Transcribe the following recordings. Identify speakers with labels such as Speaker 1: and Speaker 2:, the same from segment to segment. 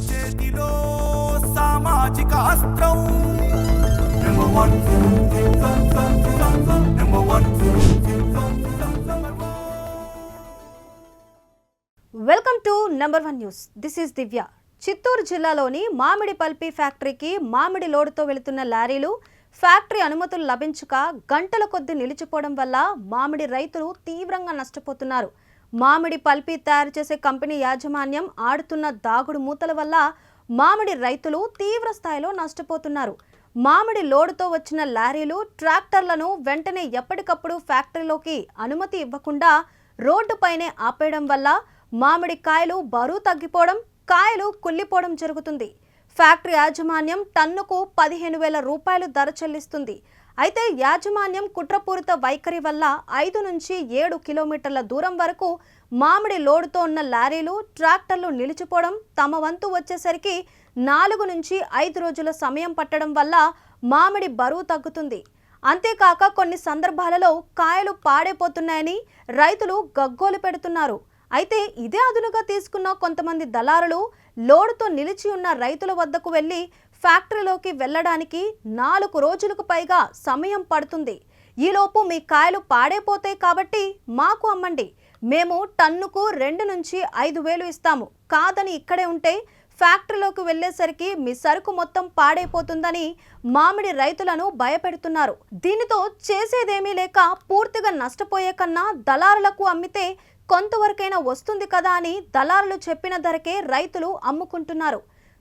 Speaker 1: చేతిలో సామాజిక అస్త్రం
Speaker 2: welcome to number one news this is Divya Chittoor జిల్లాలోని మామిడి పల్పి ఫ్యాక్టరీకి మామిడి లోడుతో వెళుతున్న లారీలు ఫ్యాక్టరీ అనుమతులు లభించక గంటల కొద్దీ నిలిచిపోవడం వల్ల మామిడి రైతులు తీవ్రంగా నష్టపోతున్నారు మామిడి పల్పి తయారు చేసే కంపెనీ యాజమాన్యం ఆడుతున్న దాగుడు మూతల వల్ల మామిడి రైతులు తీవ్ర స్థాయిలో నష్టపోతున్నారు. మామిడి లోడుతో వచ్చిన లారీలు ట్రాక్టర్లను వెంటనే ఎప్పటికప్పుడు ఫ్యాక్టరీలోకి అనుమతి ఇవ్వకుండా రోడ్డుపైనే ఆపేయడం వల్ల మామిడి కాయలు బరువు తగ్గిపోవడం కాయలు కుళ్ళిపోవడం జరుగుతుంది. ఫ్యాక్టరీ యాజమాన్యం టన్నుకు పదిహేను వేల రూపాయలు ధర చెల్లిస్తుంది. అయితే యాజమాన్యం కుట్రపూరిత వైఖరి వల్ల ఐదు నుంచి ఏడు కిలోమీటర్ల దూరం వరకు మామిడి లోడుతో ఉన్న లారీలు ట్రాక్టర్లు నిలిచిపోవడం తమ వంతు వచ్చేసరికి నాలుగు నుంచి ఐదు రోజుల సమయం పట్టడం వల్ల మామిడి బరువు తగ్గుతుంది. అంతేకాక కొన్ని సందర్భాలలో కాయలు పాడైపోతున్నాయని రైతులు గగ్గోలు పెడుతున్నారు. అయితే ఇదే అదునుగా తీసుకున్న కొంతమంది దళారులు లోడుతో నిలిచి ఉన్న రైతుల వద్దకు వెళ్ళి ఫ్యాక్టరీలోకి వెళ్ళడానికి నాలుగు రోజులకు పైగా సమయం పడుతుంది. ఈలోపు మీ కాయలు పాడైపోతాయి కాబట్టి మాకు అమ్మండి. మేము టన్నుకు రెండు నుంచి ఐదు వేలు ఇస్తాము. కాదని ఇక్కడే ఉంటే ఫ్యాక్టరీలోకి వెళ్ళేసరికి మీ సరుకు మొత్తం పాడైపోతుందని మామిడి రైతులను భయపెడుతున్నారు. దీనితో చేసేదేమీ లేక పూర్తిగా నష్టపోయే కన్నా దళారులకు అమ్మితే కొంతవరకైనా వస్తుంది కదా అని దళారులు చెప్పిన ధరకే రైతులు అమ్ముకుంటున్నారు.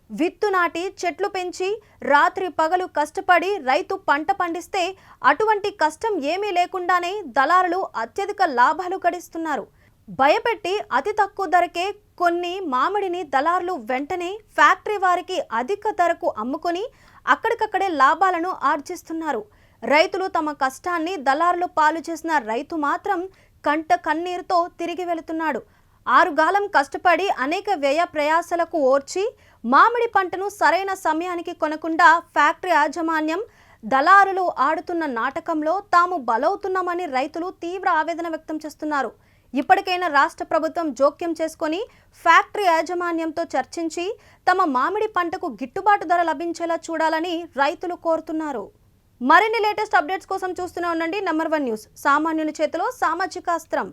Speaker 2: విత్తు నాటి చెట్లు పెంచి రాత్రి పగలు కష్టపడి రైతు పంట పండిస్తే అటువంటి కష్టం ఏమీ లేకుండానే దళారులు అత్యధిక లాభాలు గడిస్తున్నారు. భయపెట్టి అతి తక్కువ ధరకే కొన్ని మామిడిని దళారులు వెంటనే ఫ్యాక్టరీ వారికి అధిక ధరకు అమ్ముకొని అక్కడికక్కడే లాభాలను ఆర్జిస్తున్నారు. రైతులు తమ కష్టాన్ని దళారులు పాలు చేసిన రైతు మాత్రం కంట కన్నీరుతో తిరిగి వెళుతున్నాడు. ఆరుగాలం కష్టపడి అనేక వ్యయ ప్రయాసలకు ఓర్చి మామిడి పంటను సరైన సమయానికి కొనకుండా ఫ్యాక్టరీ యాజమాన్యం దళారులు ఆడుతున్న నాటకంలో తాము బలవుతున్నామని రైతులు తీవ్ర ఆవేదన వ్యక్తం చేస్తున్నారు. ఇప్పటికైనా రాష్ట్ర ప్రభుత్వం జోక్యం చేసుకొని ఫ్యాక్టరీ యాజమాన్యంతో చర్చించి తమ మామిడి పంటకు గిట్టుబాటు ధర లభించేలా చూడాలని రైతులు కోరుతున్నారు. మరిన్ని లేటెస్ట్ అప్డేట్స్ కోసం చూస్తూనే ఉండండి. నెంబర్ వన్ న్యూస్ సామాన్యుని చేతిలో సామాజిక అస్త్రం.